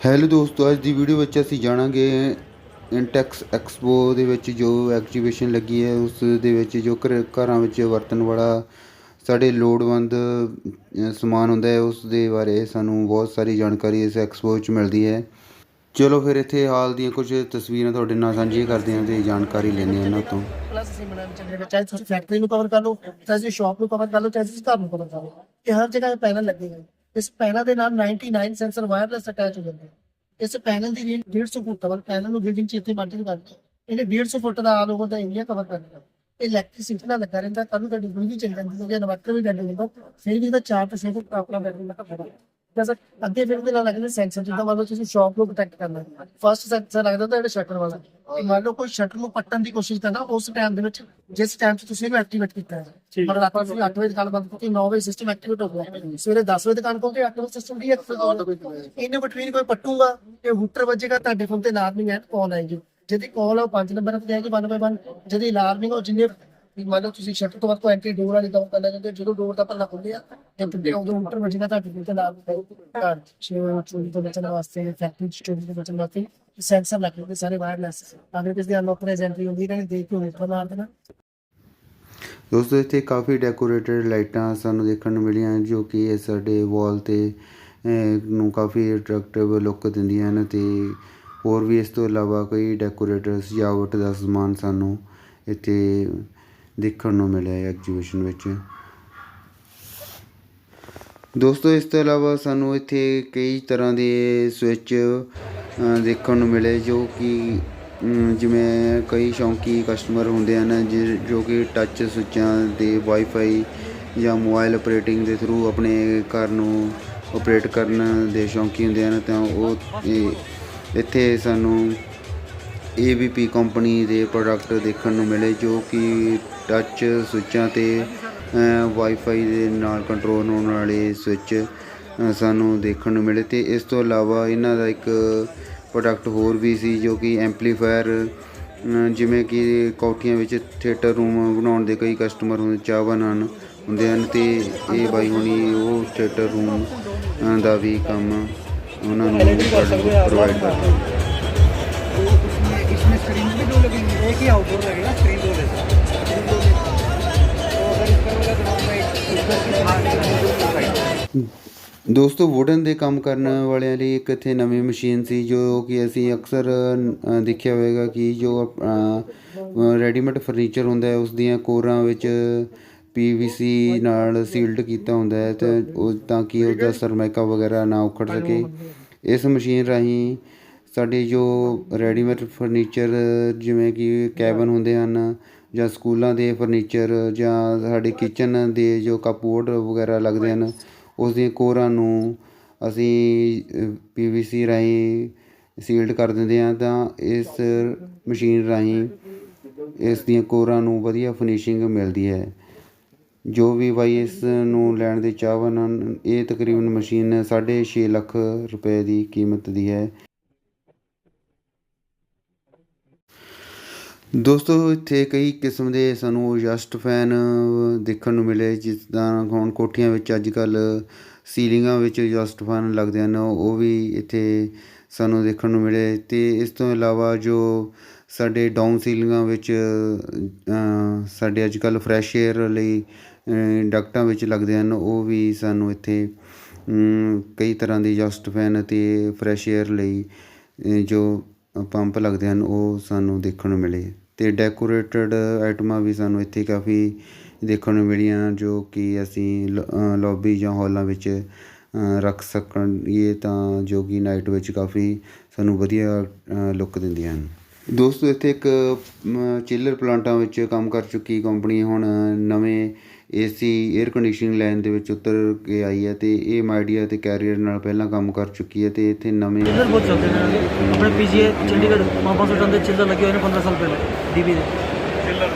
Hello ਦੋਸਤੋ, ਅੱਜ ਦੀ video ਵਿੱਚ ਅਸੀਂ ਜਾਣਾਂਗੇ ਇੰਟੈਕਸ ਐਕਸਪੋ ਦੇ ਵਿੱਚ ਜੋ ਐਗਜੀਬਿਸ਼ਨ ਲੱਗੀ ਹੈ, ਉਸ ਦੇ ਵਿੱਚ ਜੋ ਘਰ, ਘਰਾਂ ਵਿੱਚ ਵਰਤਣ ਵਾਲਾ ਸਾਡੇ ਲੋੜਵੰਦ ਸਮਾਨ ਹੁੰਦਾ ਹੈ, ਉਸ ਦੇ ਬਾਰੇ ਸਾਨੂੰ ਬਹੁਤ ਸਾਰੀ ਜਾਣਕਾਰੀ ਇਸ ਐਕਸਪੋ ਵਿੱਚ ਮਿਲਦੀ ਹੈ। ਚਲੋ ਫਿਰ ਇੱਥੇ ਹਾਲ ਦੀਆਂ ਕੁਝ ਤਸਵੀਰਾਂ ਤੁਹਾਡੇ ਨਾਲ ਸਾਂਝੀਆਂ ਕਰਦੇ ਹਾਂ ਤੇ ਜਾਣਕਾਰੀ ਲੈਂਦੇ ਹਾਂ ਇਹਨਾਂ ਤੋਂ। ਪਲੱਸ ਅਸੀਂ ਬਣਾਉਣਾ ਚਾਹੁੰਦੇ ਚਾਹੇ ਤੁਸੀਂ ਫੈਕਟਰੀ ਨੂੰ ਕਵਰ ਕਰ ਲਓ, ਚਾਹੇ ਸ਼ਾਪ ਨੂੰ ਕਵਰ ਕਰ ਲਓ, ਚਾਹੇ ਤੁਸੀਂ ਘਰ ਨੂੰ ਕਵਰ ਕਰ ਲਓ, ਇਹ ਹਰ ਜਗ੍ਹਾ ਪੈਨਲ ਲੱਗੇ ਹੋਏ। ਇਸ ਪੈਨਲ ਦੇ ਨਾਲ 99 ਸੈਂਸਰ ਵਾਇਰਲੈਸ ਅਟੈਚ ਹੋ ਜਾਂਦੇ ਇਸ ਪੈਨਲ ਦੀ ਰੇਂਜ 150 ਫੁੱਟ ਤੱਕ ਪੈਨਲ ਨੂੰ ਬਿਲਡਿੰਗ ਚ ਇੱਥੇ ਮਾਊਂਟਿੰਗ ਕਰਦੇ ਇਹਨੇ 150 ਫੁੱਟ ਦਾ ਆਲ ਓਵਰ ਦਾ ਇੰਡੀਆ ਕਵਰ ਕਰਨਾ ਇਹ ਇਲੈਕਟ੍ਰਿਸਿਟੀ ਨਾਲ ਲੱਗਾ ਰਹਿੰਦਾ ਕੱਲ ਨੂੰ ਤੁਹਾਡੀ ਬਿਜਲੀ ਚੱਲ ਜਾਂਦੀ ਹੈ ਇਨਵਰਟਰ ਵੀ ਡੈਡ ਹੁੰਦਾ ਫਿਰ ਵੀ ਇਹਦਾ 4 ਤੋਂ 6 ਫੁੱਟ ਆਪਣਾ ਬੈਟਰੀ ਦਾ ਖੜਾ ਜੈਸਾ ਅੱਗੇ ਫਿਰ ਦੇ ਨਾਲ ਲੱਗਦੇ ਸੈਂਸਰ ਜਿੱਦਾਂ ਮੰਨ ਲਓ ਤੁਸੀਂ ਸ਼ਾਪ ਨੂੰ ਪ੍ਰੋਟੈਕਟ ਕਰਨਾ ਫਸਟ ਸੈਂਸਰ ਲੱਗਦਾ ਤਾਂ ਜਿਹੜਾ ਸ਼ਟਰ ਵਾਲਾ। ਤੇ ਮੰਨ ਲਓ ਕੋਈ ਸ਼ਟਰ ਨੂੰ ਪੱਟਣ ਦੀ ਕੋਸ਼ਿਸ਼ ਕਰਦਾ ਉਸ ਟਾਈਮ ਦੇ ਵਿੱਚ ਜਿਸ ਟਾਈਮ 'ਚ ਤੁਸੀਂ ਇਹਨੂੰ ਐਕਟੀਵੇਟ ਕੀਤਾ ਹੈ। ਰਾਤ ਨੂੰ 8 ਵਜੇ ਦੁਕਾਨ ਬੰਦ ਕੀਤੀ 9 ਵਜੇ ਸਿਸਟਮ ਐਕਟੀਵੇਟ ਹੋ ਗਿਆ। ਸਵੇਰੇ 10 ਵਜੇ ਦੁਕਾਨ ਖੋਲ੍ਹਦੇ 8 ਵਜੇ ਸਿਸਟਮ ਡੀਐਕਟੀਵੇਟ ਹੋ ਗਿਆ। ਇਹਨੇ ਬਿਟਵੀਨ ਕੋਈ ਪੱਟੂਗਾ ਤੇ ਹੂਟਰ ਵੱਜੇਗਾ ਤੁਹਾਡੇ ਫੋਨ ਤੇ ਅਲਾਰਮਿੰਗ ਐਡ ਕਾਲ ਆਏਗੀ। ਜਿਹਦੀ ਕਾਲ ਆ ਉਹ 5 ਨੰਬਰ ਤੇ ਆਏਗੀ 1 ਬਾਈ 1 ਜਿਹਦੀ ਅਲਾਰਮਿੰਗ ਉਹ ਜਿੰਨੇ ਵੀ ਮੰਨ ਲਓ ਤੁਸੀਂ ਸ਼ਟਰ ਤੋਂ ਬਾਅਦ ਕੋਈ ਐਂਟਰੀ ਡੋਰ ਵਾਲੀ ਕੰਮ ਕਰਨਾ ਚਾਹੁੰਦੇ ਹੋ, ਜਦੋਂ ਡੋਰ ਦਾ ਪੱਲਾ ਖੁੱਲਿਆ ਤੇ ਫਿਰ ਉਦੋਂ ਹੂਟਰ ਵੱਜੇਗਾ ਤੁਹਾਡੇ ਫੋਨ ਤੇ ਅਲਾਰਮ ਘਰ ਚ ਚੋਰੀ ਤੋਂ ਬਚਣ ਵਾਸਤੇ ਫੈਕਟਰੀ ਚੋਰੀ ਤੋਂ ਬਚਣ ਵਾਸਤੇ ਸੈਂਸਰ ਲੱਗੇ ਹੋਏ ਸਾਰੇ ਵਾਇਰਲੈਸ ਅਗਰ ਕਿਸੇ ਦੀ ਅਨਆਥੋਰਾਈਜ਼ਡ ਐਂਟਰੀ ਹੁੰਦੀ ਤਾਂ ਦੇਖ ਕੇ ਹੂਟਰ ਮਾਰ ਦੇਣਾ। ਦੋਸਤੋ ਇੱਥੇ ਕਾਫੀ ਡੈਕੋਰੇਟਡ ਲਾਈਟਾਂ ਸਾਨੂੰ ਦੇਖਣ ਨੂੰ ਮਿਲੀਆਂ ਜੋ ਕਿ ਸਾਡੇ ਵਾਲ ਤੇ ਨੂੰ ਕਾਫੀ ਅਟਰੈਕਟਿਵ ਲੁੱਕ ਦਿੰਦੀਆਂ ਹਨ ਤੇ ਹੋਰ ਵੀ ਇਸ ਤੋਂ ਇਲਾਵਾ ਕਈ ਡੈਕੋਰੇਟਰ ਸਜਾਵਟ ਦਾ ਸਮਾਨ ਸਾਨੂੰ ਇੱਥੇ ਦੇਖਣ ਨੂੰ ਮਿਲਿਆ ਹੈ ਐਗਜੀਬਿਸ਼ਨ ਵਿੱਚ। ਦੋਸਤੋ, ਇਸ ਤੋਂ ਇਲਾਵਾ ਸਾਨੂੰ ਇੱਥੇ ਕਈ ਤਰ੍ਹਾਂ ਦੇ ਸਵਿਚ ਦੇਖਣ ਨੂੰ ਮਿਲੇ ਜੋ ਕਿ ਜਿਵੇਂ ਕਈ ਸ਼ੌਂਕੀ ਕਸਟਮਰ ਹੁੰਦੇ ਹਨ ਜਿ- ਜੋ ਕਿ ਟੱਚ ਸਵਿੱਚਾਂ ਦੇ ਵਾਈਫਾਈ ਜਾਂ ਮੋਬਾਈਲ ਆਪਰੇਟਿੰਗ ਦੇ ਥਰੂ ਆਪਣੇ ਘਰ ਨੂੰ ਆਪਰੇਟ ਕਰਨ ਦੇ ਸ਼ੌਂਕੀ ਹੁੰਦੇ ਹਨ, ਤਾਂ ਉਹ, ਇਹ- ਇੱਥੇ ਸਾਨੂੰ ABP ਕੰਪਨੀ ਦੇ ਪ੍ਰੋਡਕਟ ਦੇਖਣ ਨੂੰ ਮਿਲੇ ਜੋ ਕਿ ਟੱਚ ਸਵਿੱਚਾਂ ਤੇ ਵਾਈਫਾਈ ਦੇ ਨਾਲ ਕੰਟਰੋਲ ਹੋਣ ਵਾਲੇ ਸਵਿੱਚ ਅ, ਸਾਨੂੰ ਦੇਖਣ ਨੂੰ ਮਿਲੇ ਤੇ ਇਸ ਤੋਂ ਇਲਾਵਾ ਇਹਨਾਂ ਦਾ ਇੱਕ ਪ੍ਰੋਡਕਟ ਹੋਰ ਵੀ ਸੀ ਜੋ ਕਿ ਐਂਪਲੀਫਾਇਰ ਜਿਵੇਂ ਕਿ ਕੋਠੀਆਂ ਵਿੱਚ ਥੀਏਟਰ ਰੂਮ ਬਣਾਉਣ ਦੇ ਕਈ ਕਸਟਮਰ ਹੁੰਦੇ ਚਾਹਵਾਨ ਹਨ ਹੁੰਦੇ ਹਨ ਤੇ ਇਹ ਬਾਈ ਹੁਣੀ ਉਹ ਥੀਏਟਰ ਰੂਮ ਅ, ਦਾ ਵੀ ਕੰਮ ਉਹਨਾਂ ਨੂੰ ਪ੍ਰੋਵਾਈਡ ਕਰਦੇ ਹਨ इसमें स्क्रीन भी दो लगेंगे एक ही आउटडोर लगेगा ਦੋਸਤੋ ਵੁਡਨ ਦੇ ਕੰਮ ਕਰਨ ਵਾਲਿਆਂ ਲਈ ਇੱਕ ਇੱਥੇ ਨਵੀਂ ਮਸ਼ੀਨ ਸੀ, ਜੋ ਕਿ ਅਸੀਂ ਅਕਸਰ ਦੇਖਿਆ ਹੋਵੇਗਾ ਕਿ ਜੋ ਰੈਡੀਮੇਡ ਫਰਨੀਚਰ ਹੁੰਦਾ ਹੈ, ਉਸ ਦੀਆਂ ਕੋਰਾਂ ਵਿੱਚ ਪੀਵੀਸੀ ਨਾਲ ਸੀਲਡ ਕੀਤਾ ਹੁੰਦਾ ਹੈ, ਤੇ ਉਹ ਤਾਂ ਕਿ ਉਹਦਾ ਸਰਮਾਇਕਾ ਵਗੈਰਾ ਨਾ ਉਖੜ ਸਕੇ। ਇਸ ਮਸ਼ੀਨ ਰਾਹੀਂ ਸਾਡੇ ਜੋ ਰੈਡੀਮੇਡ ਫਰਨੀਚਰ ਜਿਵੇਂ ਕਿ ਕੈਬਨ ਹੁੰਦੇ ਹਨ, ਜਾਂ ਸਕੂਲਾਂ ਦੇ ਫਰਨੀਚਰ ਜਾਂ ਸਾਡੇ ਕਿਚਨ ਦੇ ਜੋ ਕਪਬੋਰਡ ਵਗੈਰਾ ਲੱਗਦੇ ਹਨ ਉਸ ਦੀਆਂ ਕੋਰਾਂ ਨੂੰ ਅਸੀਂ ਪੀ ਵੀ ਸੀ ਰਾਹੀਂ ਸੀਲਡ ਕਰ ਦਿੰਦੇ ਹਾਂ ਤਾਂ ਇਸ ਮਸ਼ੀਨ ਰਾਹੀਂ ਇਸ ਦੀਆਂ ਕੋਰਾਂ ਨੂੰ ਵਧੀਆ ਫਿਨਿਸ਼ਿੰਗ ਮਿਲਦੀ ਹੈ। ਜੋ ਵੀ ਬਾਈ ਇਸ ਨੂੰ ਲੈਣ ਦੇ ਚਾਹਵਾਨ ਹਨ, ਇਹ ਤਕਰੀਬਨ ਮਸ਼ੀਨ 6.5 ਲੱਖ ਰੁਪਏ ਦੀ ਕੀਮਤ ਦੀ ਹੈ। ਦੋਸਤੋ, ਇੱਥੇ ਕਈ ਕਿਸਮ ਦੇ ਸਾਨੂੰ ਜਸਟ ਫੈਨ ਦੇਖਣ ਨੂੰ ਮਿਲੇ ਜਿਸ ਤਰ੍ਹਾਂ ਹੁਣ ਕੋਠੀਆਂ ਵਿੱਚ ਅੱਜ ਕੱਲ ਸੀਲਿੰਗਾਂ ਵਿੱਚ ਜਸਟ ਫੈਨ ਲੱਗਦੇ ਹਨ, ਉਹ ਵੀ ਇੱਥੇ ਸਾਨੂੰ ਦੇਖਣ ਨੂੰ ਮਿਲੇ। ਤੇ ਇਸ ਤੋਂ ਇਲਾਵਾ ਜੋ ਸਾਡੇ ਡਾਊਨ ਸੀਲਿੰਗਾਂ ਵਿੱਚ ਸਾਡੇ ਅੱਜ ਕੱਲ ਫਰੈਸ਼ 에ਅਰ ਲਈ ਡਕਟਾਂ ਵਿੱਚ ਲੱਗਦੇ ਹਨ, ਉਹ ਵੀ ਸਾਨੂੰ ਇੱਥੇ ਕਈ ਤਰ੍ਹਾਂ ਦੇ ਜਸਟ ਫੈਨ ਅਤੇ ਫਰੈਸ਼ 에ਅਰ ਲਈ ਜੋ ਪੰਪ ਲੱਗਦੇ ਹਨ, ਉਹ ਸਾਨੂੰ ਦੇਖਣ ਨੂੰ ਮਿਲੇ। ਅਤੇ ਡੈਕੋਰੇਟਡ ਆਈਟਮਾਂ ਵੀ ਸਾਨੂੰ ਇੱਥੇ ਕਾਫੀ ਦੇਖਣ ਨੂੰ ਮਿਲੀਆਂ, ਜੋ ਕਿ ਅਸੀਂ ਲੌਬੀ ਜਾਂ ਹੋਲਾਂ ਵਿੱਚ ਰੱਖ ਸਕਣ, ਇਹ ਤਾਂ ਜੋ ਕਿ ਨਾਈਟ ਵਿੱਚ ਕਾਫੀ ਸਾਨੂੰ ਵਧੀਆ ਲੁੱਕ ਦਿੰਦੀਆਂ ਹਨ। ਦੋਸਤੋ ਇੱਥੇ ਇੱਕ ਚਿਲਰ ਪਲਾਂਟਾਂ ਵਿੱਚ ਕੰਮ ਕਰ ਚੁੱਕੀ ਕੰਪਨੀ ਹੁਣ ਨਵੇਂ ਏਸੀ 에ਅਰ ਕੰਡੀਸ਼ਨਿੰਗ ਲਾਈਨ ਦੇ ਵਿੱਚ ਉਤਰ ਕੇ ਆਈ ਹੈ ਤੇ ਇਹ ਮਾਈਡੀਆ ਤੇ ਕੈਰੀਅਰ ਨਾਲ ਪਹਿਲਾਂ ਕੰਮ ਕਰ ਚੁੱਕੀ ਹੈ ਤੇ ਇੱਥੇ ਨਵੇਂ ਚਿੱਲਰ ਬਹੁਤ ਚੱਲਦੇ ਨੇ। ਆਪਣੇ ਪੀਜੀਏ ਚੰਡੀਗੜ੍ਹ 500 ਟਨ ਦੇ ਚਿੱਲਰ ਲੱਗੇ ਹੋਏ ਨੇ 15 ਸਾਲ ਪਹਿਲੇ ਡੀਬੀ ਦੇ। ਚਿੱਲਰ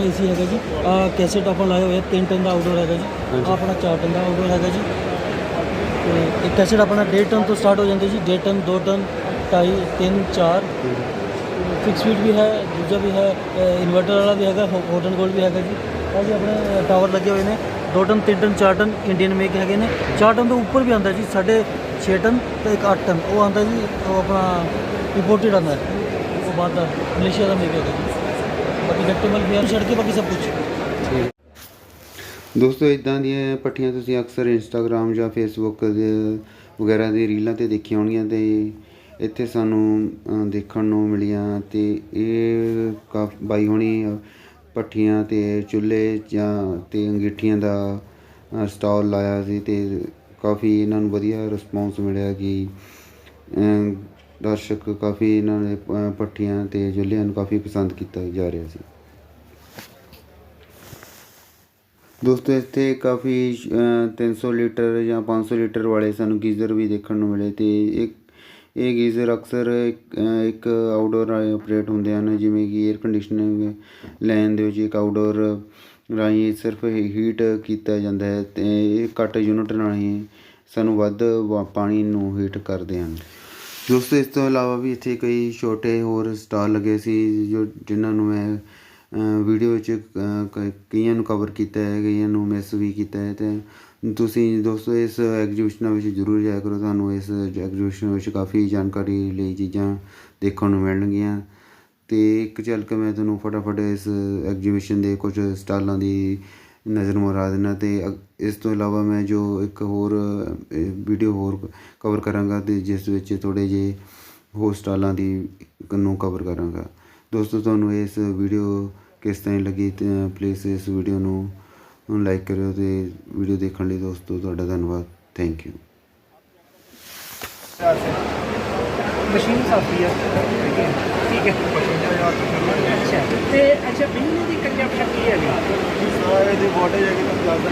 ਏਸੀ ਹੈਗਾ ਜੀ। ਆ ਕੈਸੇਟ ਆਪਾਂ ਲਾਏ ਹੋਏ ਆ 3 ਟਨ ਦਾ ਆਊਟਡੋਰ ਹੈਗਾ ਜੀ। ਆਪਣਾ 4 ਟਨ ਦਾ ਆਊਟਡੋਰ ਹੈਗਾ ਜੀ। ਤੇ ਇੱਕ ਕੈਸੇਟ ਆਪਣਾ 1.5 ਟਨ ਤੋਂ ਸਟਾਰਟ ਹੋ ਜਾਂਦੀ ਜੀ 1.5 ਟਨ 2 ਟਨ। ਢਾਈ 3 4 ਫਿਕਸ ਸਪੀਡ ਵੀ ਹੈ, ਦੂਜਾ ਵੀ ਹੈ ਇਨਵਰਟਰ ਵਾਲਾ ਵੀ ਹੈਗਾ ਹੋਟਨ ਐਂਡ ਵੀ ਹੈਗਾ ਜੀ। ਆਹ ਜੀ ਆਪਣੇ ਟਾਵਰ ਲੱਗੇ ਹੋਏ ਨੇ। 2 ton 3 ton 4 ton Indian make ਹੈਗੇ ਨੇ। 4 ਟਨ ਤੋਂ ਉੱਪਰ ਵੀ ਆਉਂਦਾ ਜੀ, ਸਾਡੇ ਛੇ ਟਨ ਤੇ ਇੱਕ 8 ਟਨ। ਉਹ ਆਉਂਦਾ ਜੀ, ਉਹ ਆਪਣਾ ਇੰਪੋਰਟਡ ਆਉਂਦਾ। ਉਹ ਬਾਅਦ ਦਾ ਮਲੇਸ਼ੀਆ ਦਾ ਮੇਕ ਹੈਗਾ ਜੀ। ਬਾਕੀ ਗੱਟੇ ਮਲ ਬਿਆਨ ਛੱਡ ਕੇ ਬਾਕੀ ਸਭ ਕੁਝ ਦੋਸਤੋ ਇਦਾਂ ਦੀਆਂ ਪੱਠੀਆਂ ਤੁਸੀਂ ਅਕਸਰ ਇੰਸਟਾਗ੍ਰam ਜਾਂ ਫੇਸਬੁੱਕ ਦੇ ਵਗੈਰਾ ਦੇ ਰੀਲਾਂ ਤੇ ਦੇਖੀਆਂ ਹੋਣਗੀਆਂ ਤੇ ਇੱਥੇ ਸਾਨੂੰ ਦੇਖਣ ਨੂੰ ਮਿਲੀਆਂ ਅਤੇ ਇਹ ਕਾਫ ਬਾਈ ਹੋਣੀ ਅ, ਪੱਠੀਆਂ ਚੁੱਲ੍ਹੇ ਜਾਂ ਅਤੇ ਅੰਗੀਠੀਆਂ ਦਾ ਸਟਾਲ ਲਾਇਆ ਸੀ ਅਤੇ ਕਾਫੀ ਇਹਨਾਂ ਨੂੰ ਵਧੀਆ ਰਿਸਪੌਂਸ ਮਿਲਿਆ ਕਿ ਦਰਸ਼ਕ ਕਾਫੀ ਇਹਨਾਂ ਨੇ ਭੱਠੀਆਂ ਅਤੇ ਚੁੱਲ੍ਹਿਆਂ ਨੂੰ ਕਾਫੀ ਪਸੰਦ ਕੀਤਾ ਜਾ ਰਿਹਾ ਸੀ। ਦੋਸਤੋ ਇੱਥੇ ਕਾਫੀ ਅ, 300 ਲੀਟਰ ਜਾਂ 500 ਲੀਟਰ ਵਾਲੇ ਸਾਨੂੰ ਗੀਜ਼ਰ ਵੀ ਦੇਖਣ ਨੂੰ ਮਿਲੇ ਤੇ ਇੱਕ ਇਹ ਗੀਜ਼ਰ ਅਕਸਰ ਇੱਕ ਇੱਕ ਆਊਟਡੋਰ ਆਪਰੇਟ ਹੁੰਦੇ ਹਨ, ਜਿਵੇਂ ਕਿ 에ਅਰ ਕੰਡੀਸ਼ਨਿੰਗ ਲੈਣ ਦੇ ਵਿੱਚ ਇੱਕ ਆਊਟਡੋਰ ਰਾਹੀਂ ਸਿਰਫ ਹੀਟ ਕੀਤਾ ਜਾਂਦਾ ਹੈ ਤੇ ਇਹ ਘੱਟ ਯੂਨਿਟ ਰਾਹੀਂ ਸਾਨੂੰ ਵੱਧ ਵਾ- ਪਾਣੀ ਨੂੰ ਹੀਟ ਕਰਦੇ ਹਨ। ਦੋਸਤੋ ਇਸ ਤੋਂ ਇਲਾਵਾ ਵੀ ਇੱਥੇ ਕਈ ਛੋਟੇ ਹੋਰ ਸਟਾਲ ਲੱਗੇ ਸੀ, ਜੋ, ਜਿਨ੍ਹਾਂ ਨੂੰ ਮੈਂ ਵੀਡੀਓ ਵਿੱਚ ਕਈਆਂ ਨੂੰ ਕਵਰ ਕੀਤਾ ਹੈ, ਕਈਆਂ ਨੂੰ ਮਿਸ ਵੀ ਕੀਤਾ ਹੈ ਤੇ ਤੁਸੀਂ ਦੋਸਤੋ ਇਸ ਐਗਜੀਬਿਸ਼ਨਾਂ ਵਿੱਚ ਜ਼ਰੂਰ ਜਾਇਆ ਕਰੋ, ਤੁਹਾਨੂੰ ਇਸ ਐਗਜੀਬਿਸ਼ਨ ਵਿੱਚ ਕਾਫੀ ਜਾਣਕਾਰੀ ਲਈ ਚੀਜ਼ਾਂ ਦੇਖਣ ਨੂੰ ਮਿਲਣਗੀਆਂ। ਤੇ ਇੱਕ ਚੱਲ ਕੇ ਮੈਂ ਤੁਹਾਨੂੰ ਫਟਾਫਟ ਇਸ ਐਗਜੀਬਿਸ਼ਨ ਦੇ ਕੁਝ ਸਟਾਲਾਂ ਦੀ ਨਜ਼ਰ ਮਾਰਾ ਦੇਣਾ ਤੇ ਅਗ- ਇਸ ਤੋਂ ਇਲਾਵਾ ਮੈਂ ਜੋ ਇੱਕ ਹੋਰ ਵੀਡੀਓ ਹੋਰ ਕਵਰ ਕਰਾਂਗਾ ਤੇ ਜਿਸ ਵਿੱਚ ਥੋੜੇ ਜਿਹੇ ਹੋਰ ਸਟਾਲਾਂ ਦੀ ਨੂੰ ਕਵਰ ਕਰਾਂਗਾ। ਦੋਸਤੋ ਤੁਹਾਨੂੰ ਇਸ ਵੀਡੀਓ ਕਿਸ ਤਰ੍ਹਾਂ ਲੱਗੀ ਤੇ ਪਲੀਜ਼ ਇਸ ਵੀਡੀਓ ਨੂੰ ਲਾਈਕ ਕਰਿਓ ਤੇ ਵੀਡੀਓ ਦੇਖਣ ਲਈ ਦੋਸਤੋ ਤੁਹਾਡਾ ਧੰਨਵਾਦ। ਥੈਂਕ ਯੂ ਮਸ਼ੀਨ ਸਾਫੀ ਆ। ਠੀਕ ਹੈ। ਅੱਛਾ ਤੇ ਅੱਛਾ ਬਿੰਦੂ ਦੀ ਕੰਜੈਪਸ਼ਨ ਕੀ ਹੈ ਜੀ ਸਾਰੇ ਦੀ ਵੋਲਟੇਜ ਹੈਗੀ ਤੁਹਾਨੂੰ ਦੱਸਦਾ